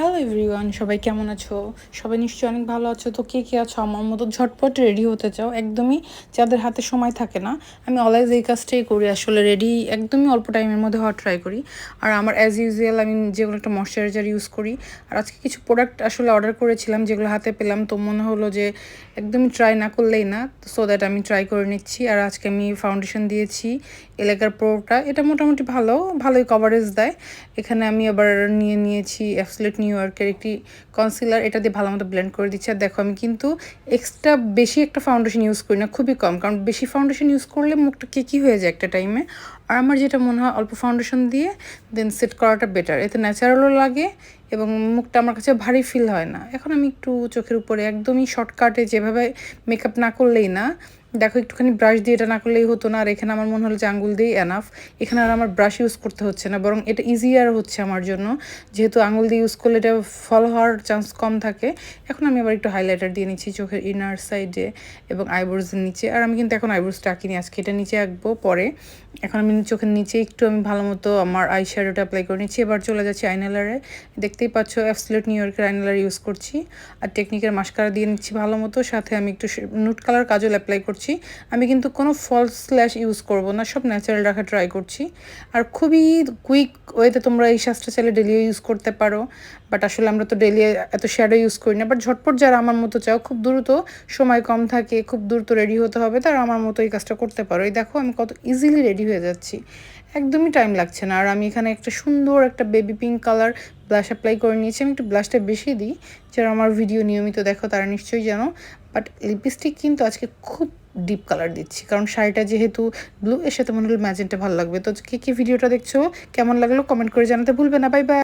Hello everyone সবাই কেমন আছো? সবাই নিশ্চয়ই অনেক ভালো আছো। তো কে কে আছো? আমার মতো ঝটপট রেডি হতে চাও? একদমই যাদের হাতে সময় থাকে না, আমি অলওয়েজ এই কাজটাই করি। আসলে রেডি একদমই অল্প টাইমের মধ্যে হওয়ার ট্রাই করি। আর আমার অ্যাজ ইউজুয়াল আমি যেগুলো একটা ময়শ্চারাইজার ইউজ করি। আর আজকে কিছু প্রোডাক্ট আসলে অর্ডার করেছিলাম, যেগুলো হাতে পেলাম। তো মনে হলো যে একদমই ট্রাই না করলেই না সো দ্যাট আমি ট্রাই করে নিচ্ছি। আর আজকে আমি ফাউন্ডেশন দিয়েছি এলাকার প্রোটা এটা মোটামুটি ভালো, ভালোই কভারেজ দেয়। এখানে আমি আবার নিয়ে নিয়েছি অ্যাফসলেট নিউ ইয়র্কের একটি কনসিলার এটা দিয়ে ভালো মতো ব্লেন্ড করে দিচ্ছে। আর দেখো, আমি কিন্তু এক্সট্রা বেশি একটা ফাউন্ডেশন ইউজ করি না, খুবই কম। কারণ বেশি ফাউন্ডেশন ইউজ করলে মুখটা কেকি হয়ে যায় একটা টাইমে আর আমার যেটা মনে হয়, অল্প ফাউন্ডেশন দিয়ে দেন সেট করাটা বেটার এতে ন্যাচারালও লাগে এবং মুখটা আমার কাছে ভারী ফিল হয় না। এখন আমি একটু চোখের উপরে একদমই শর্টকাটে যেভাবে মেকআপ না করলেই না, দেখো একটুখানি ব্রাশ দিয়ে এটা না করলেই হতো না, আর এখানে আমার মনে হলো যে আঙ্গুল দিয়েই এনাফ এখানে আর আমার ব্রাশ ইউজ করতে হচ্ছে না, বরং এটা ইজিয়ার হচ্ছে আমার জন্য। যেহেতু আঙ্গুল দিয়ে ইউজ করলে এটা ফল হওয়ার চান্স কম থাকে, এখন আমি আবার একটু হাইলাইটার দিয়ে নিচ্ছি চোখের ইনার সাইডে এবং আইব্রোজের নিচে। আর আমি কিন্তু এখন আইব্রোজ টাকিনি আজকে এটা নিচে আঁকবো পরে। এখন আমি চোখের নিচে একটু আমি ভালো মতো আমার আই শ্যাডোটা অ্যাপ্লাই করে নিচ্ছি। এবার চলে যাচ্ছি আইনালারে দেখতেই পাচ্ছ অ্যাপসলেট নিউ ইয়র্কের আইনালার ইউজ করছি। আর টেকনিকের মাস্কারা দিয়ে নিচ্ছি ভালো মতো, সাথে আমি একটু নুট কালার কাজল অ্যাপ্লাই করছি। আমি কিন্তু কোনো ফলস স্ল্যাশ ইউজ করব না, সব ন্যাচারাল রাখা ট্রাই করছি। আর খুবই কুইক ওয়েতে তোমরা এই সাজটা চাইলে ডেলিও ইউজ করতে পারো। বাট আসলে আমরা তো ডেলি এত শ্যাডো ইউজ করি না। বাট ঝটপট যারা আমার মতো চাও, খুব দ্রুত সময় কম থাকে, খুব দ্রুত রেডি হতে হবে, তারা আমার মতো এই কাজটা করতে পারো। এই দেখো, আমি কত ইজিলি রেডি হয়ে যাচ্ছি। একদমই টাইম লাগছে না। আর আমি এখানে একটা সুন্দর একটা baby pink colour blush apply করে নিয়েছি। আমি একটু ব্লাশটা বেশি দিই যারা আমার ভিডিও নিয়মিত দেখো, তারা নিশ্চয়ই জানো। বাট লিপস্টিক কিন্তু আজকে খুব ডিপ কালার দিচ্ছি। কারণ শাড়িটা যেহেতু ব্লু এর সাথে মনে হলো ম্যাজেন্টা ভালো লাগবে। তো কে কী ভিডিওটা দেখছ, কেমন লাগল কমেন্ট করে জানাতে ভুলবে না। Bye bye